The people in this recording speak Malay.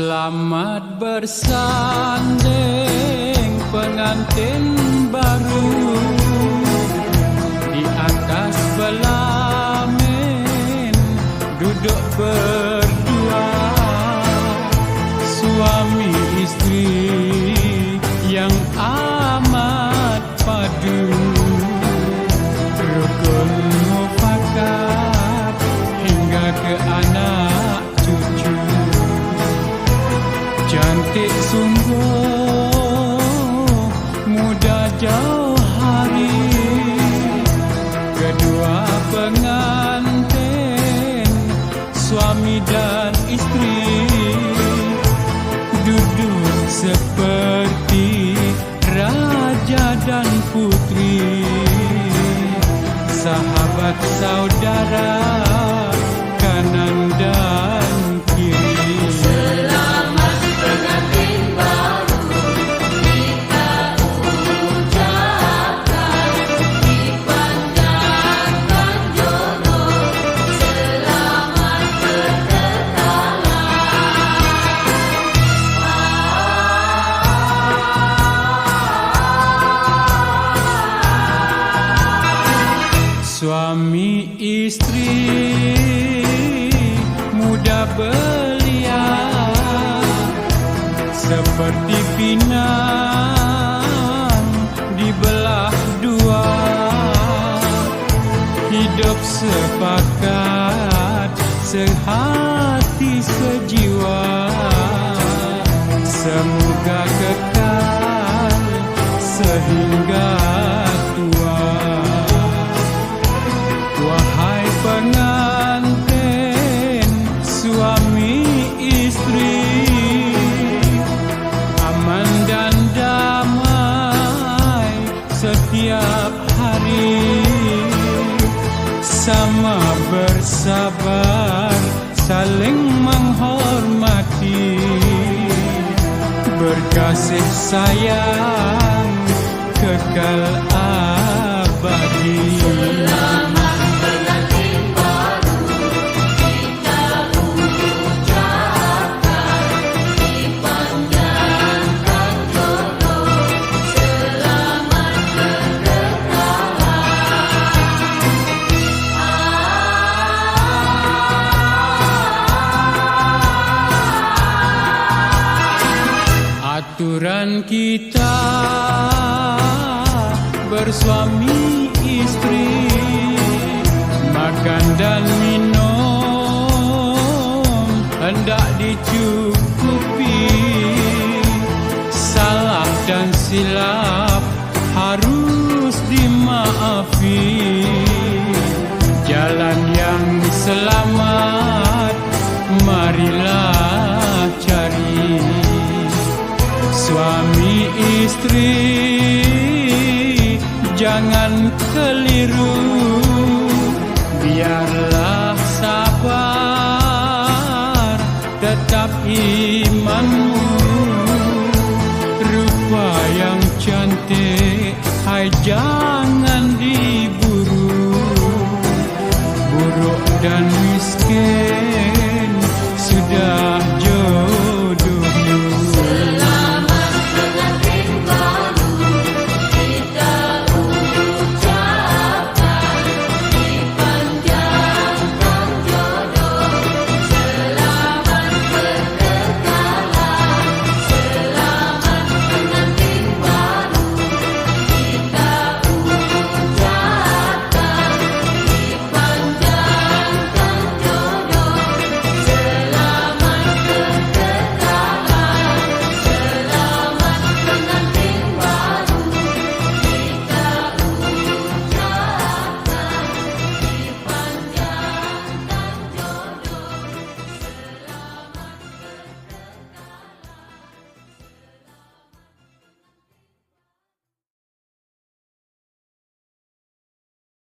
Selamat bersanding pengantin baru. Di atas belamin duduk berdua. Suami istri yang amat padu sungguh muda jauh hari. Kedua pengantin suami dan istri Duduk seperti raja dan putri. Sahabat saudara Suami istri muda belia. Seperti pinang dibelah dua. Hidup sepakat sehati sejiwa. Semoga kekal sehingga bersabar saling menghormati. Berkasih sayang kekal Aturan kita bersuami istri Makan dan minum hendak dicukupi. Salah dan silap harus dimaafi. Jalan yang selamat marilah keliru. Biarlah sabar tetap imanmu. Rupa yang cantik hai jangan diburu. Buruk dan miskin